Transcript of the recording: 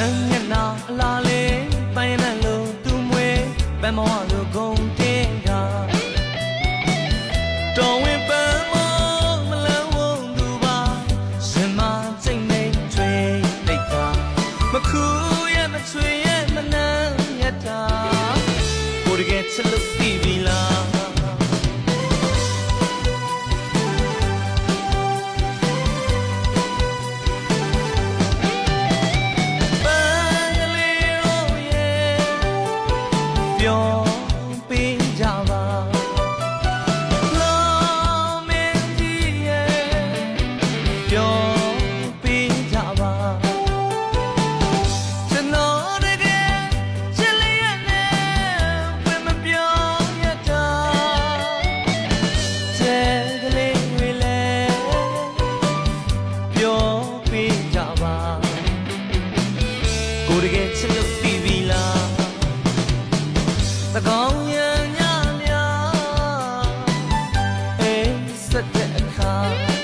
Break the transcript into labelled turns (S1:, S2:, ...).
S1: န်းမျက်နှာအလားလေးပိုင်းနဲ့လို့သူမွေပန်းမောလို့ဂုံတင်တာတော်ဝင်ပန်းမောမလန်းဝုံသူပါစင်မစိတ်နေထွေးတိတ်တာမခူရဲ့မချွေရဲ့မနှမ်းရတာကိုတကယ်ချစ်လို့ပြီးပြီလား ပြောပေးကြပါလောမင်းကြီးရဲ့ပြောပေးကြပါကျွန်တော်တကယ်ချစ်လျ သကောင်းရံညညာအေးဆက်တဲ့အခါ